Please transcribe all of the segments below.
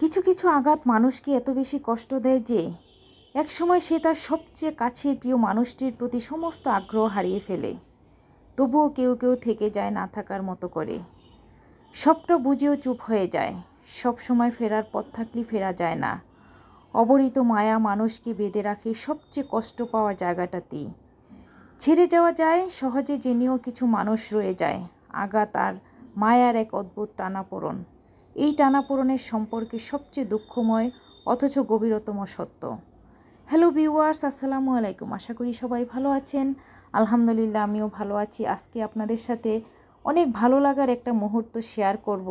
কিছু কিছু আঘাত মানুষকে এত বেশি কষ্ট দেয় যে একসময় সে তার সবচেয়ে কাছের প্রিয় মানুষটির প্রতি সমস্ত আগ্রহ হারিয়ে ফেলে। তবুও কেউ কেউ থেকে যায় না থাকার মতো করে। সবটা বুঝেও চুপ হয়ে যায়। সব সময় ফেরার পথ থাকলে ফেরা যায় না। অবরিত মায়া মানুষকে বেঁধে রাখে সবচেয়ে কষ্ট পাওয়া জায়গাটাতেই ছেড়ে যাওয়া যায়, সহজে জেনেও কিছু মানুষ রয়ে যায়। আঘাত আর মায়ার এক অদ্ভুত টানাপোড়ন। এই টানাপোড়নের সম্পর্কে সবচেয়ে দুঃখময়, অথচ গভীরতম সত্য। হ্যালো ভিউয়ার্স, আসসালামু আলাইকুম। আশা করি সবাই ভালো আছেন। আলহামদুলিল্লাহ, আমিও ভালো আছি। আজকে আপনাদের সাথে অনেক ভালো লাগার একটা মুহূর্ত শেয়ার করব।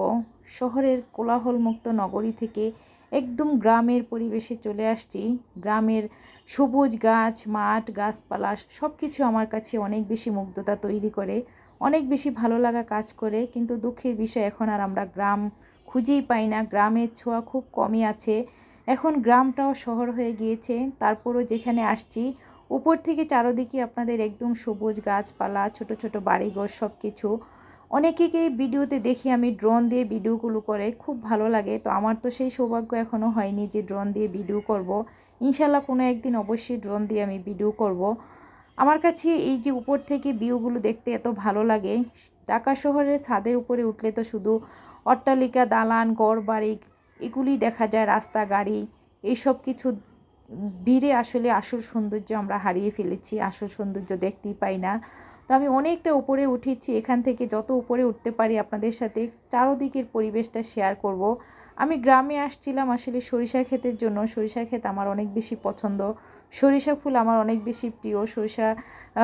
শহরের কোলাহলমুক্ত নগরী থেকে একদম গ্রামের পরিবেশে চলে আসছি। গ্রামের সবুজ গাছ, মাঠ, গাছপালা সব কিছু আমার কাছে অনেক বেশি মুগ্ধতা তৈরি করে, অনেক বেশি ভালো লাগা কাজ করে। কিন্তু দুঃখের বিষয় এখন আর আমরা গ্রাম খুঁজেই পাই না। গ্রামের ছোঁয়া খুব কমই আছে। এখন গ্রামটাও শহর হয়ে গিয়েছে। তারপরও যেখানে আসছি, উপর থেকে চারোদিকে আপনাদের একদম সবুজ গাছপালা, ছোট ছোট বাড়িঘর সব কিছু অনেকেকেই ভিডিওতে দেখি আমি ড্রোন দিয়ে ভিডিওগুলো করে, খুব ভালো লাগে। তো আমার তো সেই সৌভাগ্য এখনও হয়নি যে ড্রোন দিয়ে ভিডিও করব। ইনশাল্লাহ কোনো একদিন অবশ্যই ড্রোন দিয়ে আমি ভিডিও করব। আমার কাছে এই যে উপর থেকে ভিউগুলো দেখতে এত ভালো লাগে। ঢাকা শহরের ছাদের উপরে উঠলে তো শুধু অট্টালিকা, দালান গড় বাড়ি এগুলি দেখা যায় রাস্তা, গাড়ি এইসব কিছু ভিড়ে আসলে আসল সৌন্দর্য আমরা হারিয়ে ফেলেছি, আসল সৌন্দর্য দেখতেই পাই না তো আমি অনেকটা উপরে উঠেছি, এখান থেকে যত উপরে উঠতে পারি আপনাদের সাথে, চারোদিকের পরিবেশটা শেয়ার করব। আমি গ্রামে আসছিলাম আসলে সরিষা ক্ষেতের জন্য। সরিষা ক্ষেত আমার অনেক বেশি পছন্দ। সরিষা ফুল আমার অনেক বেশি প্রিয়। সরিষা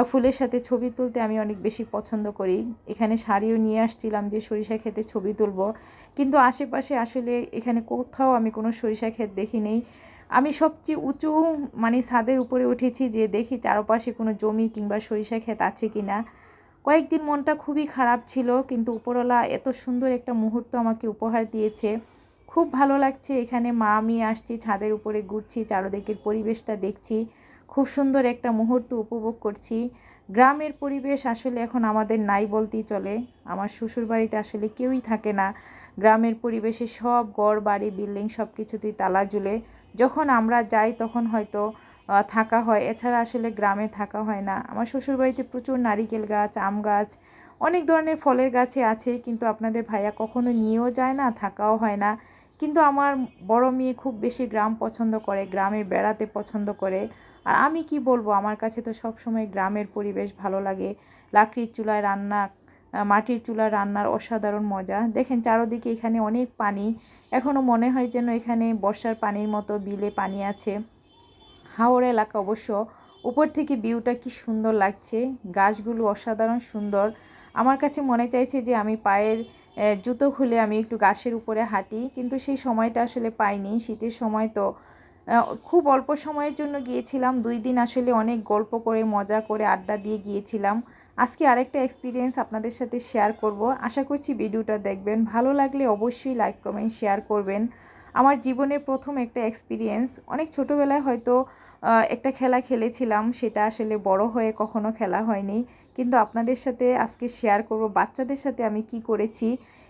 ফুলের সাথে ছবি তুলতে আমি অনেক বেশি পছন্দ করি। এখানে শাড়িও নিয়ে আসছিলাম যে সরিষা ক্ষেতে ছবি তুলব। কিন্তু আশেপাশে আসলে এখানে কোথাও আমি কোনো সরিষা ক্ষেত দেখি নেই। আমি সবচেয়ে উঁচু মানে ছাদের উপরে উঠেছি যে দেখি চারপাশে কোনো জমি কিংবা সরিষা ক্ষেত আছে কি না কয়েকদিন মনটা খুবই খারাপ ছিল, কিন্তু উপরওয়ালা এত সুন্দর একটা মুহূর্ত আমাকে উপহার দিয়েছে। খুব ভালো লাগছে। এখানে মা, আমি আসছি, ছাদের উপরে ঘুরছি, চারোদিকের পরিবেশটা দেখছি। খুব সুন্দর একটা মুহূর্ত উপভোগ করছি। গ্রামের পরিবেশ আসলে এখন আমাদের নাই বলতেই চলে। আমার শ্বশুর বাড়িতে আসলে কেউই থাকে না। গ্রামের পরিবেশে সব গড় বাড়ি, বিল্ডিং সব কিছুতেই তালা ঝুলে। যখন আমরা যাই তখন হয়তো থাকা হয়। এছাড়া আসলে গ্রামে থাকা হয় না। আমার শ্বশুরবাড়িতে প্রচুর নারিকেল গাছ, আম গাছ, অনেক ধরনের ফলের গাছে আছে। কিন্তু আপনাদের ভাইয়া কখনো নিয়েও যায় না, থাকাও হয় না। কিন্তু আমার বড় মেয়ে খুব বেশি গ্রাম পছন্দ করে, গ্রামে বেড়াতে পছন্দ করে। আর আমি কি বলব, আমার কাছে তো সব সময় গ্রামের পরিবেশ ভালো লাগে। লাকড়ির চুলায় রান্না মাটির চুলা রান্নার অসাধারণ মজা। দেখেন চারোদিকে এখানে অনেক পানি। এখনও মনে হয় যেন এখানে বর্ষার পানির মতো বিলে পানি আছে। হাওড় এলাকা অবশ্য। উপর থেকে ভিউটা কি সুন্দর লাগছে। গাছগুলো অসাধারণ সুন্দর। আমার কাছে মনে চাইছে যে আমি পায়ের জুতো খুলে আমি একটু গাছের উপরে হাঁটি, কিন্তু সেই সময়টা আসলে পাইনি। শীতের সময় তো খুব অল্প সময়ের জন্য গিয়েছিলাম। দুই দিন আসলে অনেক গল্প করে, মজা করে আড্ডা দিয়ে গিয়েছিলাম। আজকে আরেকটা এক্সপিরিয়েন্স আপনাদের সাথে শেয়ার করব। আশা করছি ভিডিওটা দেখবেন। ভালো লাগলে অবশ্যই লাইক কমেন্ট শেয়ার করবেন। আমার জীবনের প্রথম একটা এক্সপিরিয়েন্স অনেক ছোটোবেলায় হয়তো একটা খেলা খেলেছিলাম, সেটা আসলে বড় হয়ে কখনো খেলা হয়নি। কিন্তু আপনাদের সাথে আজকে শেয়ার করব, বাচ্চাদের সাথে আমি কি করেছি।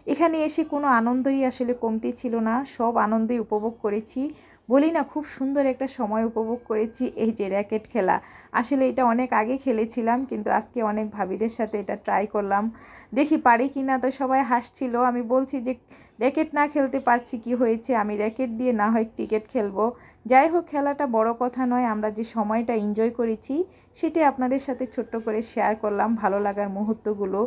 এখানে এসে কোনো আনন্দই আসলে কমতি ছিল না, সব আনন্দই উপভোগ করেছি। বলি না, খুব সুন্দর একটা সময় উপভোগ করেছি এই যে র্যাকেট খেলা। আসলে এটা অনেক আগে খেলেছিলাম, কিন্তু আজকে অনেক ভাবিদের সাথে এটা ট্রাই করলাম। দেখি পারি কি না তো সবাই হাসছিল। আমি বলছি যে র্যাকেট না খেলতে পারছি কি হয়েছে? আমি র্যাকেট দিয়ে না হয় ক্রিকেট খেলব। যাই হোক খেলাটা বড় কথা নয়, আমরা যে সময়টা এনজয় করেছি সেটাই আপনাদের সাথে ছোট্ট করে শেয়ার করলাম ভালো লাগার মুহূর্তগুলো।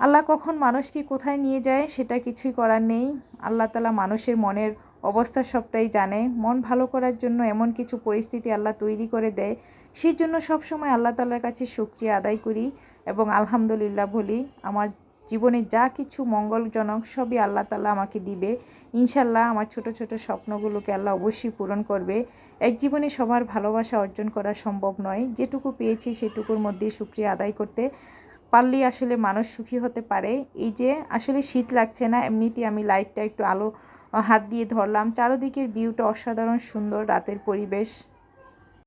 আল্লাহ কখন মানুষকে কোথায় নিয়ে যায় সেটা কিছুই করার নেই। আল্লাহ তালা মানুষের মনের অবস্থা সবটাই জানে। মন ভালো করার জন্য এমন কিছু পরিস্থিতি আল্লাহ তৈরি করে দেয়। সেই জন্য সবসময় আল্লাহ তালার কাছে শুক্রিয়া আদায় করি এবং আলহামদুলিল্লাহ বলি, আমার জীবনে যা কিছু মঙ্গলজনক সবই আল্লাহ তালা আমাকে দিবে। ইনশাল্লাহ আমার ছোট ছোট স্বপ্নগুলোকে আল্লাহ অবশ্যই পূরণ করবে। এক জীবনে সবার ভালোবাসা অর্জন করা সম্ভব নয়। যেটুকু পেয়েছি সেটুকুর মধ্যে শুক্রিয়া আদায় করতে পারলেই আসলে মানুষ সুখী হতে পারে। এই যে আসলে শীত লাগছে না, এমনিতেই আমি লাইটটা একটু আলো হাত দিয়ে ধরলাম। চারোদিকের ভিউটা অসাধারণ সুন্দর রাতের পরিবেশ।